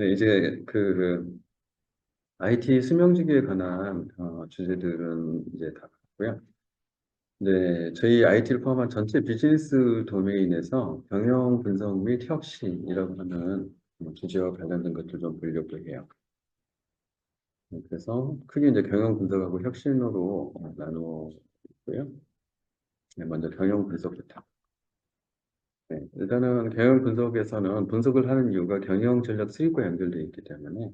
네, 이제 그 IT 수명주기에 관한 어, 주제들은 이제 다 봤고요. 네, 저희 IT를 포함한 전체 비즈니스 도메인에서 경영 분석 및 혁신이라고 하는 어, 주제와 관련된 것들 좀 보려고 해요. 네, 그래서 크게 이제 경영 분석하고 혁신으로 어, 나누어 있고요. 네, 먼저 경영 분석부터. 네, 일단은 경영 분석에서는 분석을 하는 이유가 경영 전략 수립과 연결되어 있기 때문에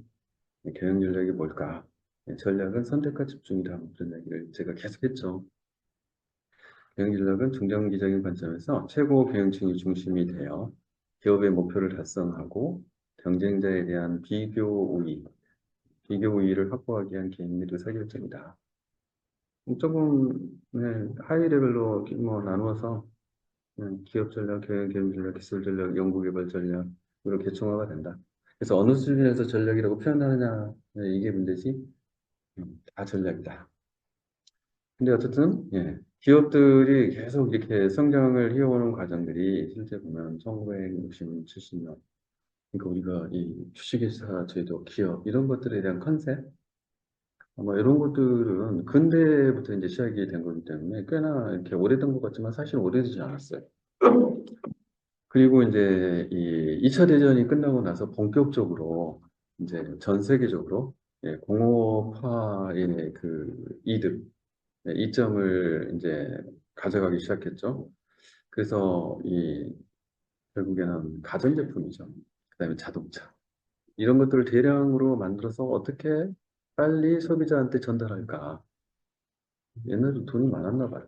네, 경영 전략이 뭘까? 네, 전략은 선택과 집중이다. 그런 얘기를 제가 계속했죠. 경영 전략은 중장기적인 관점에서 최고 경영층이 중심이 되어 기업의 목표를 달성하고 경쟁자에 대한 비교 우위, 비교 우위를 확보하기 위한 개인 및 의사결정이다. 조금 네, 하이 레벨로 뭐 나누어서 네, 기업 전략, 경영 경영 전략, 기술 전략, 연구 개발 전략 으로 개총화가 된다. 그래서 어느 수준에서 전략이라고 표현하느냐 네, 이게 문제지. 음, 다 전략이다. 근데 어쨌든 예, 기업들이 계속 이렇게 성장을 해오는 과정들이 실제 보면 1960년, 70년 그러니까 우리가 이 주식회사, 제도, 기업 이런 것들에 대한 컨셉 아마 이런 것들은 근대부터 이제 시작이 된 거기 때문에 꽤나 이렇게 오래된 것 같지만 사실 오래되지 않았어요. 그리고 이제 이 2차 대전이 끝나고 나서 본격적으로 이제 전 세계적으로 예, 공업화의 그 이득, 예, 이점을 이제 가져가기 시작했죠. 그래서 이 결국에는 가전제품이죠. 그 다음에 자동차 이런 것들을 대량으로 만들어서 어떻게 빨리 소비자한테 전달할까? 옛날에 돈이 많았나 봐요.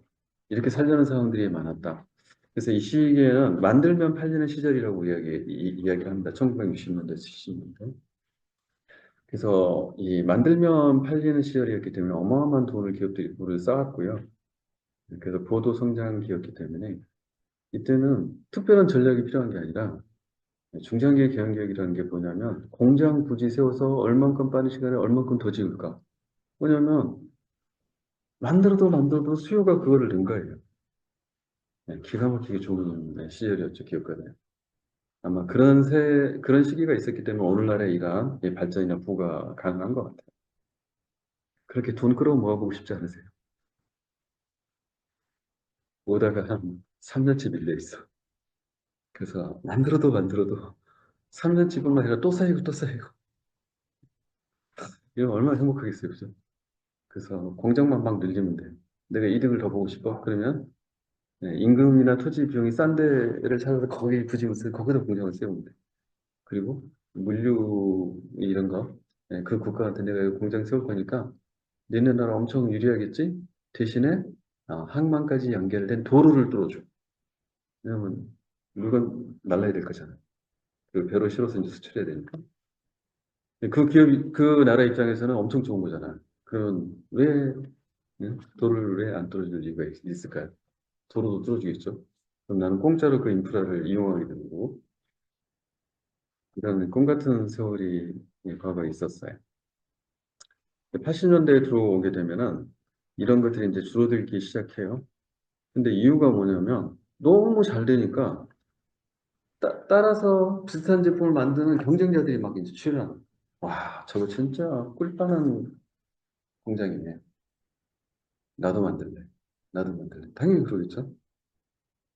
이렇게 살려는 상황들이 많았다. 그래서 이 시기에는 만들면 팔리는 시절이라고 이야기, 이, 이야기를 합니다. 1960년대, 70년대. 그래서 이 만들면 팔리는 시절이었기 때문에 어마어마한 돈을 기업들이 물을 쌓았고요. 그래서 보도 성장 기였기 때문에 이때는 특별한 전략이 필요한 게 아니라 중장기 경영 계획이라는 게 뭐냐면 공장 부지 세워서 얼만큼 빠른 시간에 얼만큼 더 지을까? 뭐냐면 만들어도 만들어도 수요가 그거를 는 거예요. 네, 기가 막히게 좋은 네, 시절이었죠, 기업가들. 아마 그런 세, 그런 시기가 있었기 때문에 오늘날의 이러한 이 발전이나 부가 가능한 것 같아요. 그렇게 돈 끌어 모아보고 싶지 않으세요? 오다가 한 3년치 밀려 있어. 그래서 만들어도 만들어도 3년치뿐만 아니라 또 쌓이고 또 쌓이고. 이거 얼마나 행복하겠어요, 그죠? 그래서 공장만 막 늘리면 돼. 내가 이득을 더 보고 싶어? 그러면 네, 임금이나 토지 비용이 싼 데를 찾아서 거기 부지을 쓰 거기다 공장을 세우면 돼. 그리고 물류 이런 거, 네, 그 국가한테 내가 공장 세울 거니까 니네 나라 엄청 유리하겠지? 대신에 어, 항만까지 연결된 도로를 뚫어줘. 왜냐면 물건 날라야 될 거잖아. 그 배로 실어서 이제 수출해야 되니까. 그 기업, 그 나라 입장에서는 엄청 좋은 거잖아. 그럼 왜 응? 도로를 왜 안 뚫어줄 이유가 있- 있을까요? 도로도 뚫어주겠죠. 그럼 나는 공짜로 그 인프라를 이용하게 되고 이런 꿈 같은 세월이 과거에 있었어요. 80년대에 들어오게 되면은 이런 것들이 이제 줄어들기 시작해요. 근데 이유가 뭐냐면 너무 잘 되니까 따, 따라서 비슷한 제품을 만드는 경쟁자들이 막 이제. 거예요. 와, 저거 진짜 꿀빠는 공장이네. 나도 만들래. 나도 만들래. 당연히 그러겠죠.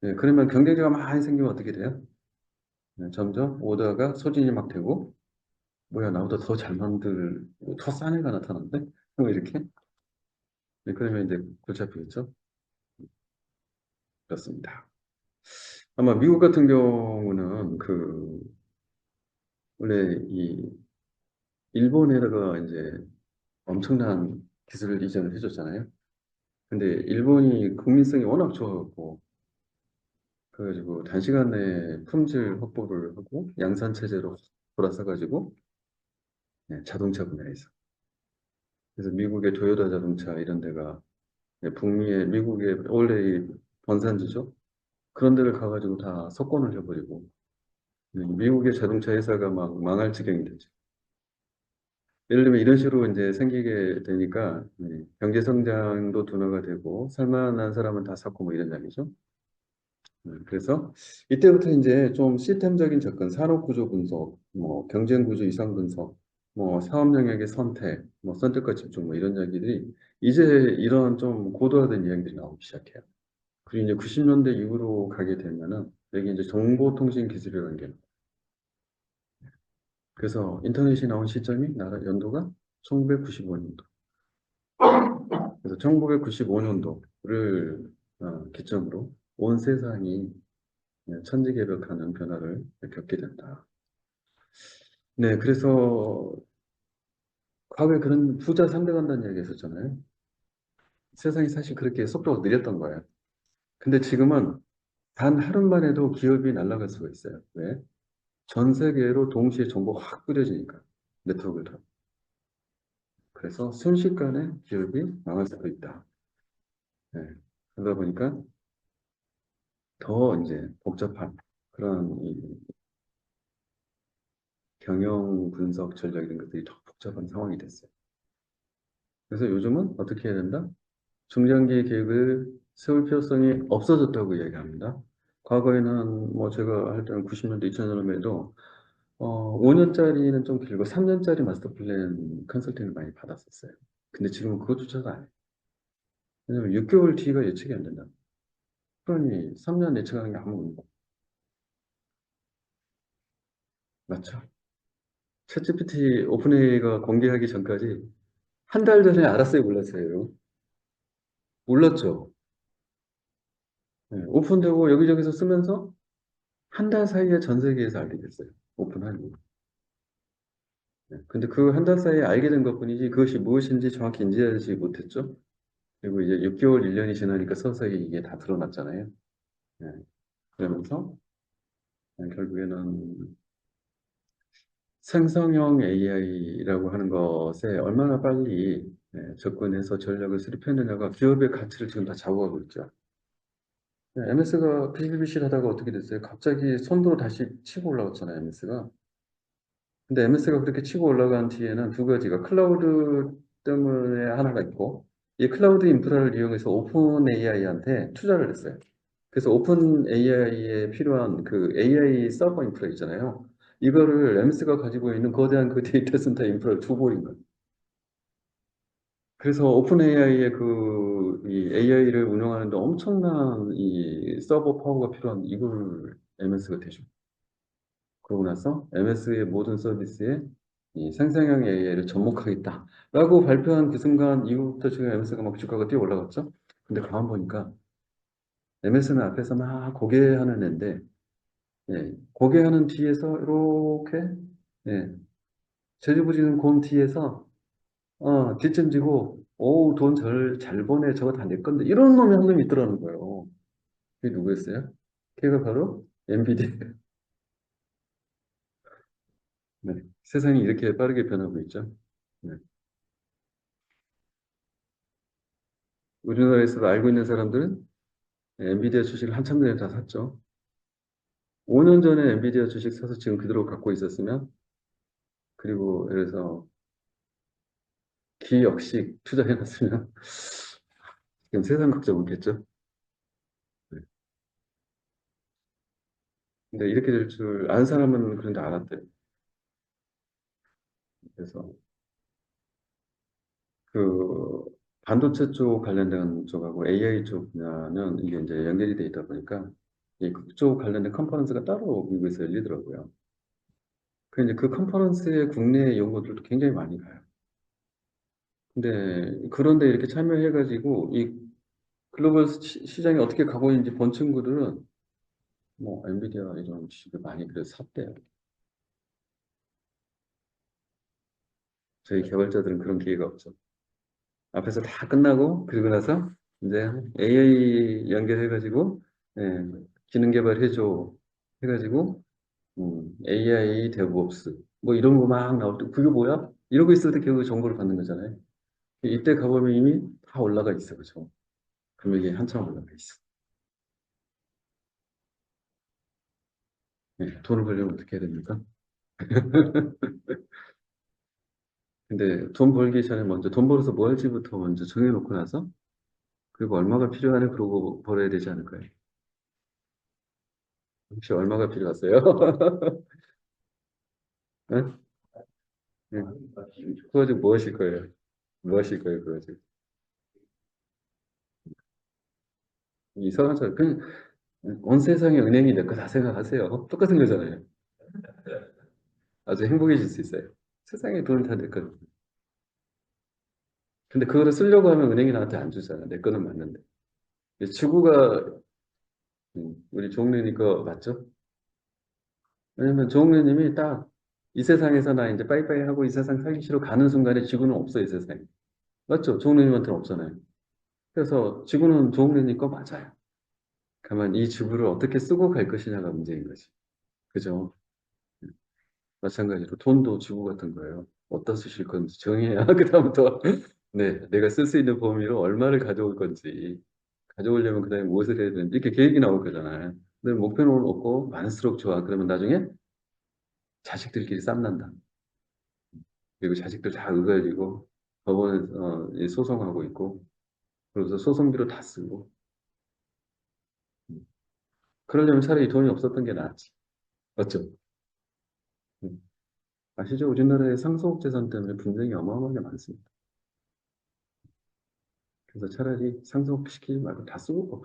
네, 그러면 경쟁자가 많이 생기면 어떻게 돼요? 네, 점점 오다가 소진이 막 되고, 뭐야, 나보다 더 잘 만들고, 더싼 애가 나타났는데? 뭐 이렇게? 네, 그러면 이제 골치 아프겠죠? 그렇습니다. 아마 미국 같은 경우는 그, 원래 이, 일본에다가 이제 엄청난 기술을 이전을 해줬잖아요. 근데 일본이 국민성이 워낙 좋아갖고, 그래가지고 단시간에 품질 확보를 하고 양산 체제로 돌아서가지고 네, 자동차 분야에서 그래서 미국의 토요타 자동차 이런 데가 네, 북미의 미국의 원래 이 번산지죠 그런 데를 가가지고 다 석권을 해버리고 네, 미국의 자동차 회사가 막 망할 지경이 되죠. 예를 들면 이런 식으로 이제 생기게 되니까 네, 경제 성장도 둔화가 되고 살만한 사람은 다 샀고 뭐 이런 장이죠. 네, 그래서 이때부터 이제 좀 시스템적인 접근, 산업 구조 분석, 뭐 경쟁 구조 이상 분석, 뭐 사업 영역의 선택, 뭐 선택과 집중, 뭐 이런 이야기들이 이제 이런 좀 고도화된 이야기들이 나오기 시작해요. 그리고 이제 90년대 이후로 가게 되면은 여기 이제 정보통신 게 나와요. 그래서 인터넷이 나온 시점이 나라 연도가 1995년도. 그래서 1995년도를 어, 기점으로 온 세상이 네, 천지개벽하는 변화를 겪게 된다. 네, 그래서 과거에 그런 부자 상대간다는 얘기 했었잖아요. 세상이 사실 그렇게 속도가 느렸던 거예요. 근데 지금은 단 하루만 해도 기업이 날아갈 수가 있어요. 왜? 전 세계로 동시에 정보가 확 뿌려지니까 네트워크를 다. 그래서 순식간에 기업이 망할 수도 있다. 네. 그러다 보니까 더 이제 복잡한 그런 이 경영 분석 전략 이런 것들이 더 복잡한 상황이 됐어요. 그래서 요즘은 어떻게 해야 된다? 중장기 계획을 세울 필요성이 없어졌다고 이야기합니다. 과거에는 뭐 제가 할 때는 90년대, 2000년에도 어, 5년짜리는 좀 길고 3년짜리 마스터 플랜 컨설팅을 많이 받았었어요. 근데 지금은 그것조차도 안 해요. 왜냐면 6개월 뒤가 예측이 안 된다. 그러니 3년 예측하는 게 아무 의미가 없고. 맞죠? 챗GPT 오픈AI가 공개하기 전까지 한 달 전에 알았어요, 몰랐어요? 몰랐죠? 네, 오픈되고 여기저기서 쓰면서 한 달 사이에 전 세계에서 알게 됐어요. 오픈하니. 네, 근데 그 한 달 사이에 알게 된 것뿐이지 그것이 무엇인지 정확히 인지하지 못했죠. 그리고 이제 6개월, 1년이 지나니까 서서히 이게 다 드러났잖아요. 네, 그러면서 네, 결국에는 생성형 AI라고 하는 것에 얼마나 빨리 네, 접근해서 전략을 수립했느냐가 기업의 가치를 지금 다 좌우하고 있죠. 네, MS가 비실비실 하다가 어떻게 됐어요? 갑자기 선두로 다시 치고 올라갔잖아요, MS가. 근데 MS가 그렇게 치고 올라간 뒤에는 두 가지가 클라우드 때문에 하나가 있고, 이 클라우드 인프라를 이용해서 오픈 AI한테 투자를 했어요. 그래서 오픈 AI에 필요한 그 AI 서버 인프라 있잖아요. 이거를 MS가 가지고 있는 거대한 그 데이터 센터 인프라를 두 배인 거예요. 그래서 오픈 AI의 그, 이 AI를 운영하는데 엄청난 이 서버 파워가 필요한 이걸 MS가 대죠. 그러고 나서 MS의 모든 서비스에 이 생성형 AI를 접목하겠다라고 발표한 그 순간 이후부터 지금 MS가 막 주가가 뛰어 올라갔죠. 근데 가만 보니까 MS는 앞에서 막 고개하는 애인데, 예, 고개하는 뒤에서 이렇게, 예, 제주부지는 곰 뒤에서 어, 뒷짐지고, 오우, 돈 잘, 잘 버네. 저거 다 내 건데. 이런 놈이 한놈 있더라는 거예요. 그게 누구였어요? 걔가 바로 엔비디아. 네. 세상이 이렇게 빠르게 변하고 있죠. 네. 우리나라에서 알고 있는 사람들은 엔비디아 주식을 한참 전에 다 샀죠. 5년 전에 엔비디아 주식 사서 지금 그대로 갖고 있었으면, 그리고 예를 들어서 기역식 투자해놨으면 지금 세상 걱정 없겠죠. 네. 근데 이렇게 될 줄 아는 사람은 그런데 알았대요. 그래서 그 반도체 쪽 관련된 쪽하고 AI 쪽 분야는 이게 이제 연결이 돼 있다 보니까 이 그쪽 관련된 컨퍼런스가 따로 미국에서 열리더라고요. 그 이제 그 컨퍼런스에 국내 연구들도 굉장히 많이 가요. 근데 그런데 이렇게 참여해가지고 이 글로벌 시, 시장이 어떻게 가고 있는지 본 친구들은 뭐 엔비디아 이런 주식을 많이 그래서 샀대요. 저희 개발자들은 그런 기회가 없죠. 앞에서 다 끝나고 그리고 나서 이제 AI 연결해가지고 예, 기능 개발해줘 해가지고 음, AI 데브옵스 뭐 이런 거 막 나올 때 그게 뭐야? 이러고 있을 때 결국 정보를 받는 거잖아요. 이때 가보면 이미 다 올라가 있어, 그죠? 금액이 한참 올라가 있어. 네, 돈을 벌려면 어떻게 해야 됩니까? 근데 돈 벌기 전에 먼저 돈 벌어서 뭐 할지부터 먼저 정해놓고 나서 그리고 얼마가 필요하네 그러고 벌어야 되지 않을까요? 혹시 얼마가 필요하세요? 응? 응. 그거 지금 뭐 하실 거예요? 뭐 하실 거예요, 그거 지금? 이상한 소리. 그냥 온 세상의 은행이 내 거다 생각하세요. 똑같은 거잖아요. 아주 행복해질 수 있어요. 세상의 돈이 다내 거. 근데 그거를 쓰려고 하면 은행이 나한테 안 주잖아. 내 거는 맞는데. 지구가 음, 우리 종래님 거 맞죠? 왜냐면 종래님이 딱 이 세상에서 나 이제 빠이빠이 하고 이 세상 살기 싫어 가는 순간에 지구는 없어 이 세상에. 맞죠? 종래님한테는 없잖아요. 그래서 지구는 종래님 거 맞아요. 다만 이 지구를 어떻게 쓰고 갈 것이냐가 문제인 거지. 그죠? 마찬가지로 돈도 지구 같은 거예요. 어디다 쓰실 건지 정해야 그 다음부터 네, 내가 쓸 수 있는 범위로 얼마를 가져올 건지 가져오려면 그 다음에 무엇을 해야 되는지 이렇게 계획이 나올 거잖아요. 근데 목표는 없고 많을수록 좋아. 그러면 나중에 자식들끼리 쌈난다. 그리고 자식들 다 의가지고 법원에서 어, 이 소송하고 있고 그래서 소송비로 다 쓰고 그러려면 차라리 돈이 없었던 게 낫지. 맞죠? 음. 아시죠? 우리나라의 상속재산 때문에 분쟁이 어마어마하게 많습니다. 그래서 차라리 상속시키지 말고 다 쓰고.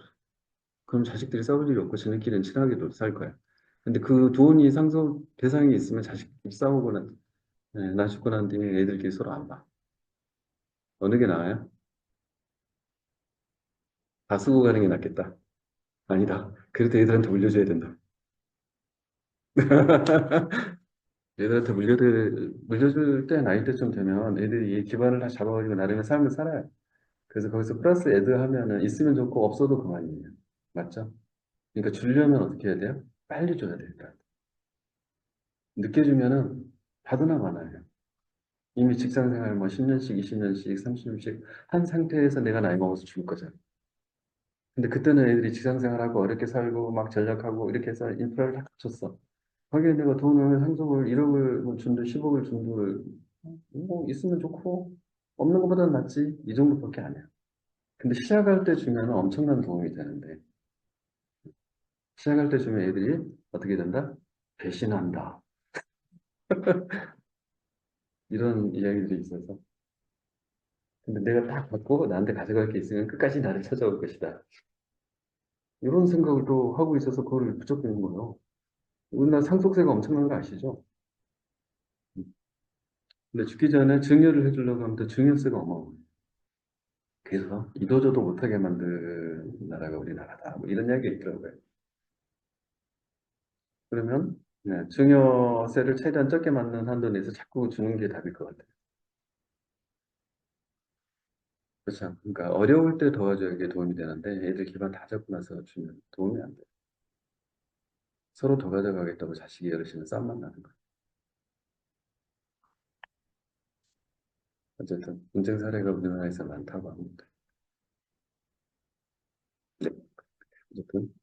그럼 자식들이 싸울 일이 없고 지네끼리는 친하게 도 살 거야. 근데 그 돈이 상속 대상이 있으면 자식들이 싸우고 나, 네, 나 죽고 난 뒤에 애들끼리 서로 안 봐. 어느 게 나아요? 다 쓰고 가는 게 낫겠다. 아니다. 그래도 애들한테 물려줘야 된다. 애들한테 물려줄, 물려줄 때 나이 때쯤 되면 애들이 이 기반을 다 잡아가지고 나름의 삶을 살아요. 그래서 거기서 플러스 애드 하면은 있으면 좋고 없어도 그만이에요. 맞죠? 그러니까 주려면 어떻게 해야 돼요? 빨리 줘야 돼요. 일단. 늦게 주면은 받으나 마나요. 이미 직장 생활 뭐 10년씩, 20년씩, 30년씩 한 상태에서 내가 나이 먹어서 죽을 거잖아. 근데 그때는 애들이 직장 생활하고 어렵게 살고 막 전략하고 이렇게 해서 인프라를 다 갖췄어. 거기에 내가 돈을 상속을 1억을 뭐 준들 10억을 준들 뭐 있으면 좋고 없는 것보다는 낫지 이 정도밖에 안 해요. 근데 시작할 때 주면 엄청난 도움이 되는데 시작할 때 주면 애들이 어떻게 된다? 배신한다. 이런 이야기들이 있어서 근데 내가 딱 받고 나한테 가져갈 게 있으면 끝까지 나를 찾아올 것이다. 이런 생각을 또 하고 있어서 그거를 부족하는 거예요. 우리나라 상속세가 엄청난 거 아시죠? 근데 죽기 전에 증여를 해주려고 하면 또 증여세가 어마어마해요. 그래서 이도저도 못하게 만든 나라가 우리나라다. 뭐 이런 이야기가 있더라고요. 그러면 네, 증여세를 최대한 적게 맞는 한도 내에서 자꾸 주는 게 답일 것 같아요. 그렇죠. 그러니까 어려울 때 도와줘야 이게 도움이 되는데 애들 기반 다 잡고 나서 주면 도움이 안 돼요. 서로 더 가져가겠다고 자식이 어르신은 싸움만 나는 거예요. 어쨌든 분쟁 사례가 우리나라에서 많다고 합니다. 네, 어쨌든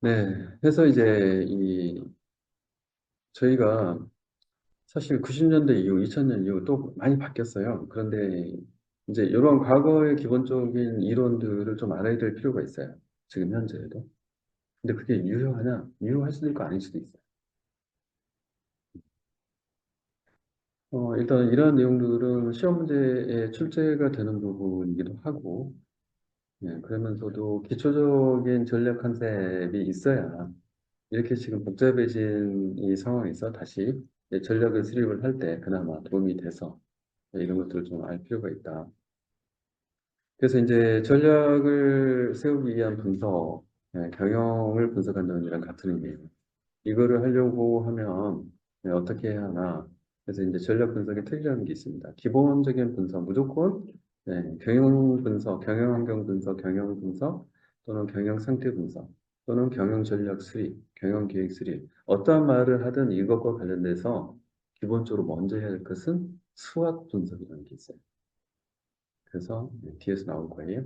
네, 해서 이제 이 저희가 사실 90년대 이후, 2000년 이후 또 많이 바뀌었어요. 그런데 이제 이런 과거의 기본적인 이론들을 좀 알아야 될 필요가 있어요. 지금 현재에도. 근데 그게 유효하냐? 유효할 수도 있고 아닐 수도 있어요. 어, 일단 이러한 내용들은 시험 문제에 출제가 되는 부분이기도 하고, 예, 그러면서도 기초적인 전략 컨셉이 있어야 이렇게 지금 복잡해진 이 상황에서 다시 전략을 수립을 할 때 그나마 도움이 돼서 이런 것들을 좀 알 필요가 있다. 그래서 이제 전략을 세우기 위한 분석, 예, 경영을 분석한다는 이랑 같은 의미예요. 이거를 하려고 하면 예, 어떻게 해야 하나? 그래서 이제 전략 분석의 틀이라는 게 있습니다. 기본적인 분석, 무조건 네, 경영 분석, 경영 환경 분석, 경영 분석 또는 경영 상태 분석 또는 경영 전략 수립, 경영 계획 수립 어떠한 말을 하든 이것과 관련돼서 기본적으로 먼저 해야 할 것은 수학 분석이라는 게 있어요. 그래서 네, 뒤에서 나올 거예요.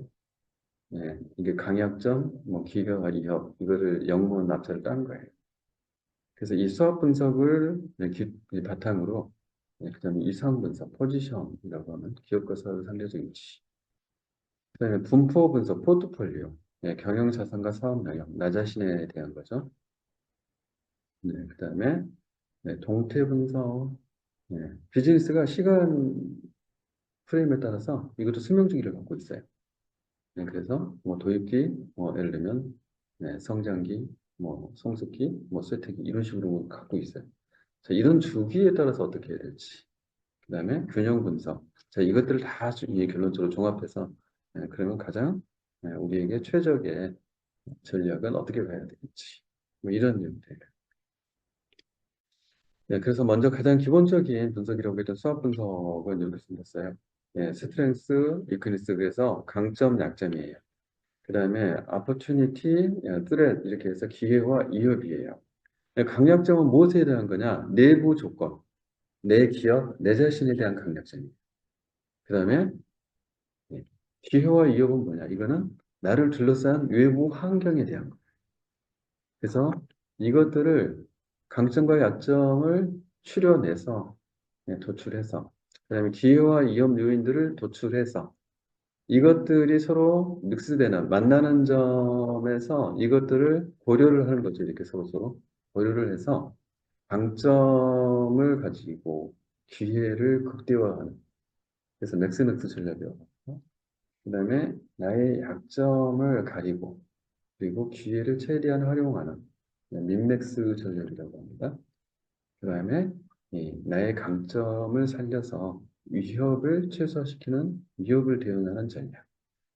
네, 이게 강약점, 뭐 기가 이협 이거를 영문 납자를 딴 거예요. 그래서 이 수학 분석을 네, 기, 바탕으로 네, 그 다음에 이상 분석, 포지션이라고 하면 기업과 사업의 상대적 위치. 그 다음에 분포 분석, 포트폴리오. 네, 경영 자산과 사업 영역, 나 자신에 대한 거죠. 네, 그 다음에 네, 동태 분석, 네, 비즈니스가 시간 프레임에 따라서 이것도 수명주기를 갖고 있어요. 네, 그래서 뭐 도입기, 뭐 예를 들면 네, 성장기, 뭐 성숙기, 뭐 쇠퇴기 이런 식으로 갖고 있어요. 자, 이런 주기에 따라서 어떻게 해야 될지. 그 다음에 균형 분석. 자, 이것들을 다 주- 이 결론적으로 종합해서 네, 그러면 가장 네, 우리에게 최적의 전략은 어떻게 가야 되는지. 뭐 이런 내용들. 네, 그래서 먼저 가장 기본적인 분석이라고 했던 수학 분석은 이렇게 생겼어요. 예, 스트렝스, 위크니스 그래서 강점, 약점이에요. 그 다음에 opportunity, 예, threat 이렇게 해서 기회와 위협이에요. 예, 강약점은 무엇에 대한 거냐? 내부 조건, 내 기업, 내 자신에 대한 강약점이에요. 그 다음에 예, 기회와 위협은 뭐냐? 이거는 나를 둘러싼 외부 환경에 대한 거. 그래서 이것들을 강점과 약점을 추려내서 예, 도출해서 그 다음에 기회와 위험 요인들을 도출해서 이것들이 서로 믹스되는 만나는 점에서 이것들을 고려를 하는 거죠. 이렇게 서로 서로 고려를 해서 강점을 가지고 기회를 극대화하는 그래서 맥스맥스 전략이라고 하고 그 다음에 나의 약점을 가리고 그리고 기회를 최대한 활용하는 민맥스 전략이라고 합니다. 그 다음에 나의 강점을 살려서 위협을 최소화시키는 위협을 대응하는 전략.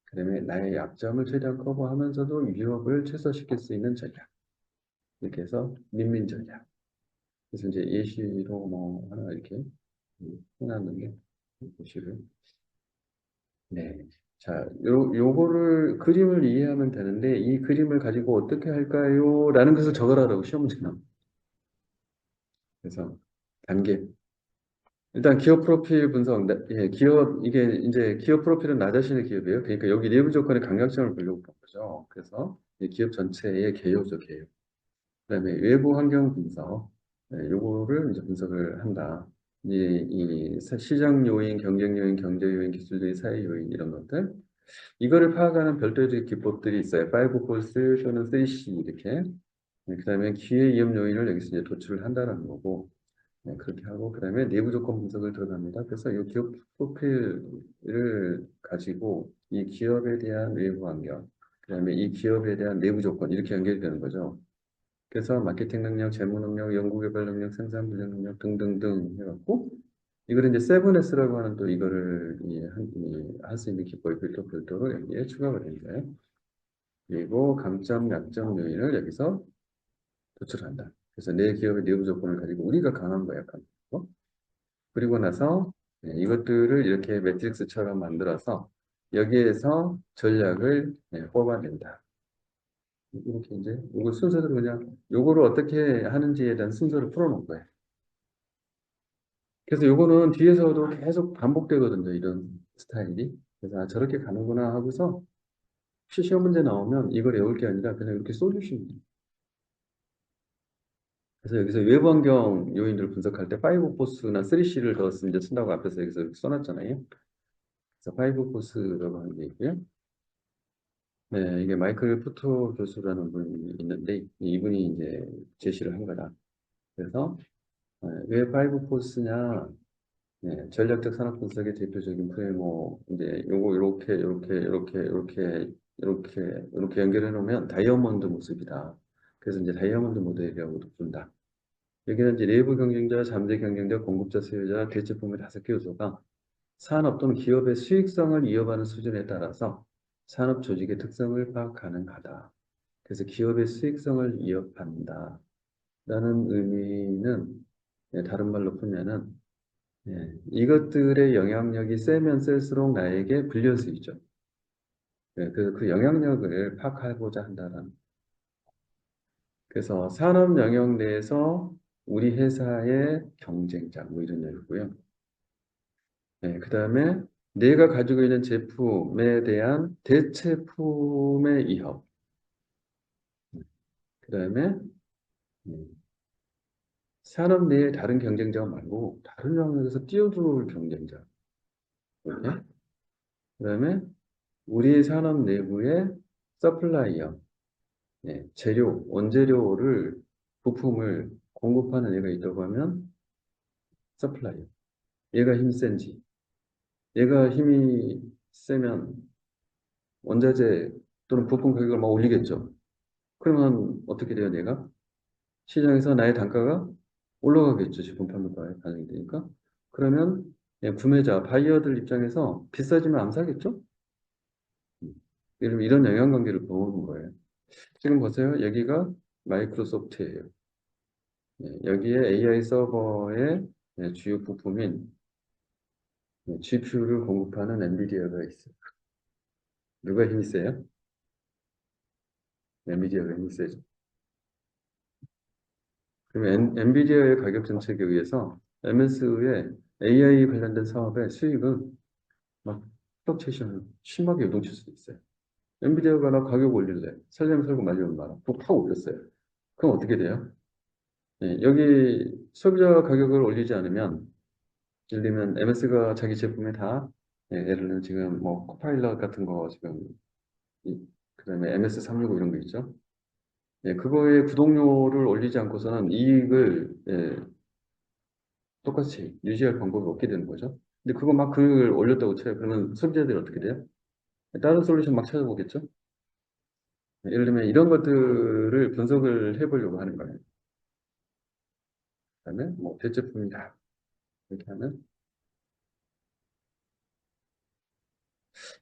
그 다음에 나의 약점을 최대한 커버하면서도 위협을 최소화시킬 수 있는 전략. 이렇게 해서 민민 전략. 그래서 이제 예시로 뭐 하나 이렇게 해놨는데 보시를. 네. 자, 요, 요거를 그림을 이해하면 되는데 이 그림을 가지고 어떻게 할까요? 라는 것을 적어라라고 시험 문제 나옵니다. 그래서 단계. 일단 기업 프로필 분석, 나- 예, 기업 이게 이제 기업 프로필은 나 자신의 기업이에요. 그러니까 여기 내부 조건의 강약점을 보려고 본 거죠. 그래서 이 기업 전체의 개요죠, 개요. 그다음에 외부 환경 분석, 예, 요거를 이제 분석을 한다. 이, 이 사- 시장 요인, 경쟁 요인, 경제 요인, 기술 요인, 사회 요인 이런 것들. 이거를 파악하는 별도의 기법들이 있어요. 5포스 또는 3C 이렇게. 네, 그 다음에 기회 위험 요인을 여기서 이제 도출을 한다는 거고. 네, 그렇게 하고 그 다음에 내부 조건 분석을 들어갑니다. 그래서 이 기업 프로필을 가지고 이 기업에 대한 외부 환경, 그 다음에 이 기업에 대한 내부 조건 이렇게 연결되는 거죠. 그래서 마케팅 능력, 재무 능력, 연구개발 능력, 생산 분야 능력 등등등 해갖고 이거를 이제 세븐S라고 하는 또 이거를 할 수 있는 기법이 별도 별도로 여기에 추가가 됩니다. 그리고 강점, 약점 요인을 여기서 도출한다. 그래서 내 기업의 내부 조건을 가지고 우리가 강한 거, 약한 거. 그리고 나서 네, 이것들을 이렇게 매트릭스처럼 만들어서 여기에서 전략을 네, 뽑아낸다. 이렇게 이제 이거 순서대로 그냥 요거를 어떻게 하는지에 대한 순서를 풀어놓은 거예요. 그래서 요거는 뒤에서도 계속 반복되거든요. 이런 스타일이. 그래서 아, 저렇게 가는구나 하고서 시험 문제 나오면 이걸 외울 게 아니라 그냥 이렇게 솔루션. 그래서 여기서 외부 환경 요인들을 분석할 때 5포스나 3C를 더 쓴다고 앞에서 여기서 이렇게 써놨잖아요. 그래서 5포스라고 하는 게 있고요. 네, 이게 마이클 푸토 교수라는 분이 있는데 이분이 이제 제시를 한 거다. 그래서 네, 왜 5포스냐? 네, 전략적 산업 분석의 대표적인 프레임워 이제 요거 이렇게 이렇게 이렇게 이렇게 이렇게 이렇게 연결해 놓으면 다이아몬드 모습이다. 그래서 이제 다이아몬드 모델이라고도 부른다. 여기는 이제 내부 경쟁자, 잠재 경쟁자, 공급자, 수요자, 대체품의 다섯 개 요소가 산업 또는 기업의 수익성을 이어가는 수준에 따라서 산업 조직의 특성을 파악 가능하다. 그래서 기업의 수익성을 이어간다. 라는 의미는 예, 다른 말로 풀면은 예, 이것들의 영향력이 세면 셀수록 나에게 있죠. 예, 그, 그 영향력을 파악하고자 한다는. 그래서 산업 영역 내에서 우리 회사의 경쟁자, 뭐 이런 얘기고요. 네, 그 다음에 내가 가지고 있는 제품에 대한 대체품의 위협. 그 다음에 산업 내의 다른 경쟁자 말고 다른 영역에서 뛰어들어올 경쟁자. 이렇게. 그 다음에 우리 산업 내부의 서플라이어, 예, 재료, 원재료를 부품을 공급하는 애가 있다고 하면 서플라이어. 얘가 힘이 센지, 얘가 힘이 세면 원자재 또는 부품 가격을 막 올리겠죠. 그러면 어떻게 돼요, 내가? 시장에서 나의 단가가 올라가겠죠. 제품 판매가 반영이 되니까. 그러면 예, 구매자, 바이어들 입장에서 비싸지면 안 사겠죠? 음, 이런 이런 영향관계를 보는 거예요. 지금 보세요. 여기가 마이크로소프트예요. 예, 여기에 AI 서버의 예, 주요 부품인 GPU를 공급하는 엔비디아가 있어요. 누가 힘이 세요? 엔비디아가 힘이 세죠. 그러면 엔, 엔비디아의 가격 정책에 의해서 MS의 AI 관련된 사업의 수익은 막 플럭체이션 심하게 요동칠 수도 있어요. 엔비디아가 나 가격 올릴래. 살려면 살고 말리면 말아. 팍 올렸어요. 그럼 어떻게 돼요? 예, 여기 소비자 가격을 올리지 않으면 예를 들면 MS가 자기 제품에 다 예, 예를 들면 지금 뭐 코파일럿 같은 거 지금 이, 그다음에 MS365 이런 거 있죠. 예, 그거에 구독료를 올리지 않고서는 이익을 예, 똑같이 유지할 방법이 없게 되는 거죠. 근데 그거 막 글을 올렸다고 쳐요. 그러면 소비자들이 어떻게 돼요? 다른 솔루션 막 찾아보겠죠? 예를 들면 이런 것들을 분석을 해보려고 하는 거예요. 그 다음에 뭐 대체품이다. 이렇게 하면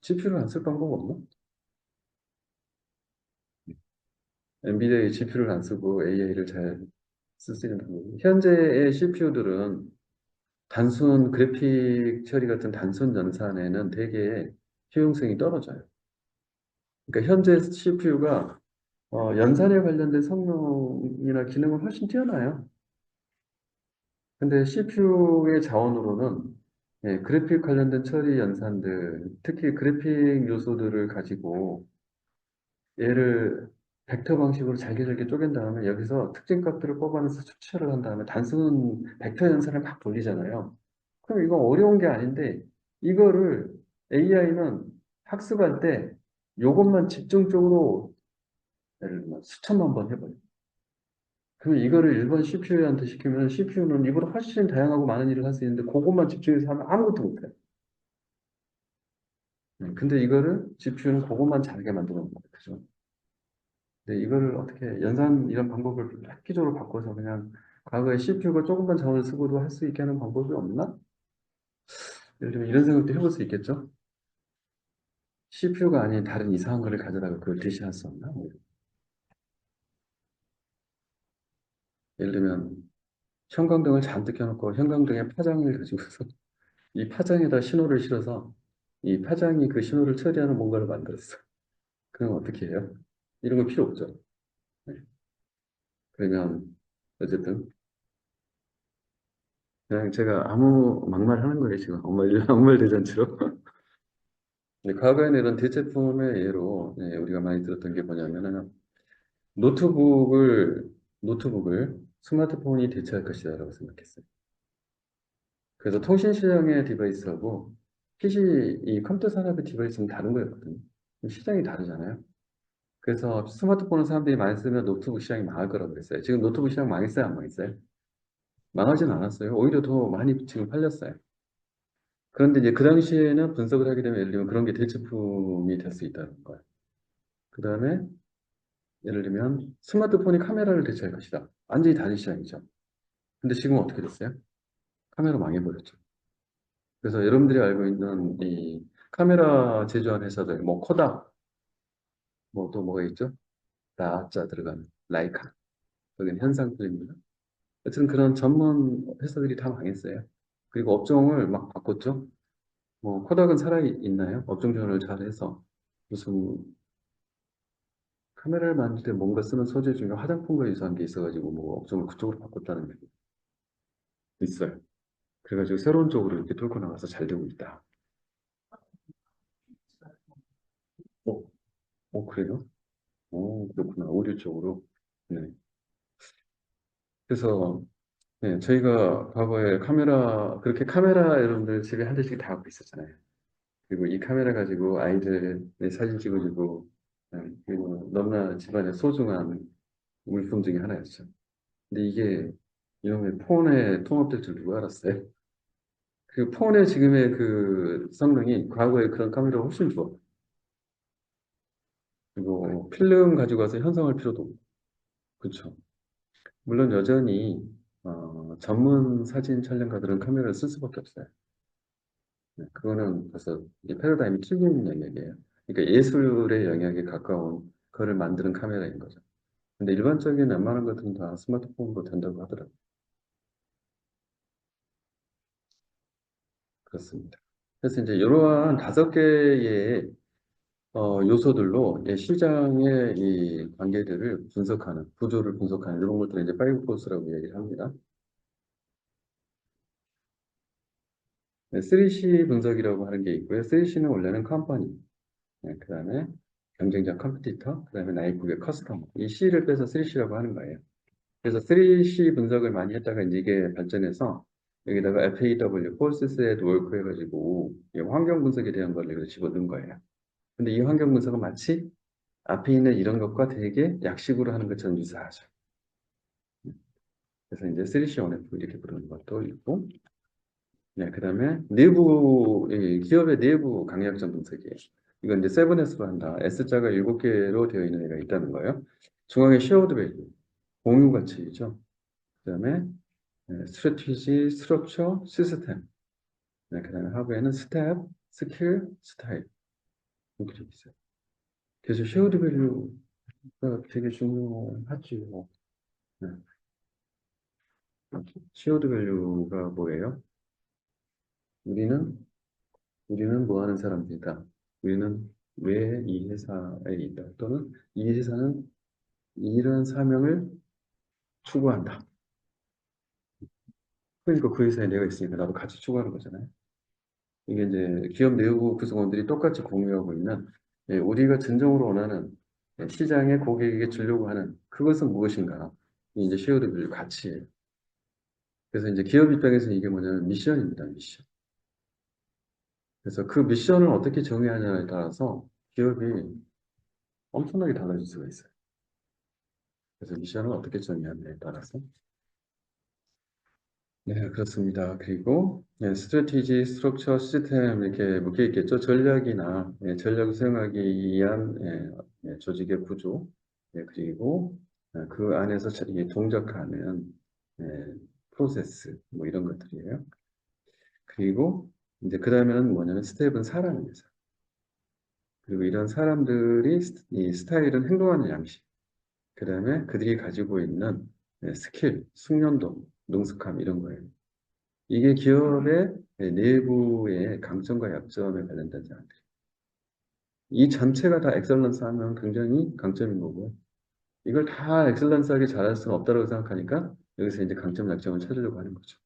GPU를 안 쓸 방법 없나? 엔비디아의 GPU를 안 쓰고 AI를 잘 쓸 수 있는 방법. 현재의 CPU들은 단순 그래픽 처리 같은 단순 연산에는 되게 효용성이 떨어져요. 그러니까 현재 CPU가 어, 연산에 관련된 성능이나 기능은 훨씬 뛰어나요. 근데 CPU의 자원으로는 예, 그래픽 관련된 처리 연산들, 특히 그래픽 요소들을 가지고 얘를 벡터 방식으로 잘게 잘게 쪼갠 다음에 여기서 특징 값들을 뽑아내서 수치를 한 다음에 단순 벡터 연산을 막 돌리잖아요. 그럼 이건 어려운 게 아닌데 이거를 AI는 학습할 때 이것만 집중적으로 예를 들면 수천만 번 해버려요. 그럼 이거를 일반 CPU한테 시키면 CPU는 이보다 훨씬 다양하고 많은 일을 할 수 있는데 그것만 집중해서 하면 아무것도 못해. 네, 근데 이거를 GPU는 그것만 잘하게 만들어 놓은 거예요. 그죠? 근데 이거를 어떻게 연산 이런 방법을 획기적으로 바꿔서 그냥 과거에 CPU가 조금만 자원을 쓰고도 할 수 있게 하는 방법이 없나? 예를 들면 이런 생각도 해볼 수 있겠죠? CPU가 아닌 다른 이상한 거를 가져다가 그걸 대신할 수 없나? 뭐 예를 들면 형광등을 잔뜩 켜놓고 형광등에 파장을 가지고서 이 파장에다 신호를 실어서 이 파장이 그 신호를 처리하는 뭔가를 만들었어. 그럼 어떻게 해요? 이런 거 필요 없죠. 네. 그러면 어쨌든 그냥 제가 아무 막말 하는 거예요 지금 아무 말 아무 말 대잔치로. 네, 과거에는 이런 대체품의 예로 네, 우리가 많이 들었던 게 뭐냐면은 노트북을 노트북을 스마트폰이 대체할 것이다 라고 생각했어요. 그래서 통신 시장의 디바이스하고 PC 이 컴퓨터 산업의 디바이스는 다른 거였거든요. 시장이 다르잖아요. 그래서 스마트폰을 사람들이 많이 쓰면 노트북 시장이 망할 거라고 그랬어요. 지금 노트북 시장 망했어요? 안 망했어요? 망하진 않았어요. 오히려 더 많이 지금 팔렸어요. 그런데 이제 그 당시에는 분석을 하게 되면 예를 들면 그런 게 대체품이 될 수 있다는 거예요. 그 다음에 예를 들면 스마트폰이 카메라를 대체할 것이다. 완전히 다른 시장이죠. 근데 지금은 어떻게 됐어요? 카메라 망해버렸죠. 그래서 여러분들이 알고 있는 이 카메라 제조한 회사들, 뭐 코닥, 뭐 또 뭐가 있죠? 나자 들어가는 라이카, 여기는 현상필입니다. 여튼 그런 전문 회사들이 다 망했어요. 그리고 업종을 막 바꿨죠. 뭐 코닥은 살아있나요? 업종 전환을 잘해서 무슨 카메라를 만들 때 뭔가 쓰는 소재 중에 화장품과 유사한 게 있어가지고 뭐 업종을 그쪽으로 바꿨다는 게 있어요. 그래가지고 새로운 쪽으로 이렇게 뚫고 나가서 잘 되고 있다. 어, 어 그래요? 어 그렇구나. 오디오 쪽으로. 네. 그래서 네, 저희가 과거에 카메라 그렇게 카메라 여러분들 집에 한 대씩 다 갖고 있었잖아요. 그리고 이 카메라 가지고 아이들 사진 찍어주고 네, 그리고 너무나 집안의 소중한 물품 중에 하나였죠. 근데 이게 이놈의 폰에 통합될 줄 누가 알았어요? 그 폰의 지금의 그 성능이 과거의 그런 카메라가 훨씬 좋아. 그리고 필름 가지고 가서 현상할 필요도 없고. 그렇죠. 물론 여전히 어, 전문 사진 촬영가들은 카메라를 쓸 수밖에 없어요. 네, 그거는 벌써 이 패러다임이 틀린 영역이에요. 그러니까 예술의 영역에 가까운 그거를 만드는 카메라인 거죠. 근데 일반적인 웬만한 것들은 다 스마트폰으로 된다고 하더라고요. 그렇습니다. 그래서 이제 이러한 다섯 개의 어, 요소들로 예, 시장의 이 관계들을 분석하는, 구조를 분석하는 이런 것들을 이제 파이브 포스라고 얘기를 합니다. 네, 3C 분석이라고 하는 게 있고요. 3C는 원래는 컴퍼니, 네, 그 다음에 경쟁자 컴피티터, 그 다음에 나의 고객 커스터머. 이 C를 빼서 3C라고 하는 거예요. 그래서 3C 분석을 많이 했다가 이제 이게 발전해서 여기다가 FAW, Set Work 해가지고 이 환경 분석에 대한 걸 여기서 집어넣은 거예요. 근데 이 환경 분석은 마치 앞에 있는 이런 것과 되게 약식으로 하는 것처럼 유사하죠. 그래서 이제 3C ONF 이렇게 부르는 것도 있고, 네, 그 다음에 내부, 이 기업의 내부 강약점 분석이에요. 이건 이제 7S로 한다. S자가 7개로 되어 있는 애가 있다는 거예요. 중앙에 shared value, 공유 가치이죠. 그 다음에 strategy, structure, system. 네, 그 다음에 하부에는 step, skill, style. 이렇게 돼 있어요. 그래서 shared value가 되게 중요하지요. 네. shared value가 뭐예요? 우리는 우리는 뭐 하는 사람들이다. 우리는 왜 이 회사에 있다. 또는 이 회사는 이런 사명을 추구한다. 그러니까 그 회사에 내가 있으니까 나도 같이 추구하는 거잖아요. 이게 이제 기업 내부 구성원들이 똑같이 공유하고 있는 예, 우리가 진정으로 원하는 예, 시장의 고객에게 주려고 하는 그것은 무엇인가? 이제 쉐어드 밸류 가치예요. 그래서 이제 기업 입장에서는 이게 뭐냐면 미션입니다. 미션. 그래서 그 미션을 어떻게 정의하냐에 따라서 기업이 엄청나게 달라질 수가 있어요. 그래서 미션을 어떻게 정의하냐에 따라서 네, 그렇습니다. 그리고 네, 스트래티지, 스트럭처, 시스템 이렇게 묶여 있겠죠. 전략이나 예, 전략을 수행하기 위한 예, 예, 조직의 구조, 예, 그리고 예, 그 안에서 동작하는 예, 프로세스 뭐 이런 것들이에요. 그리고 이제 그 다음에는 뭐냐면 스텝은 사람입니다. 그리고 이런 사람들이 스- 이 스타일은 행동하는 양식. 그 다음에 그들이 가지고 있는 예, 스킬, 숙련도, 능숙함 이런 거예요. 이게 기업의 예, 내부의 강점과 약점에 관련된 사람들. 이 전체가 다 엑셀런스 하면 굉장히 강점인 거고요. 이걸 다 엑셀런스하게 잘할 수는 없다고 생각하니까 여기서 이제 강점, 약점을 찾으려고 하는 거죠.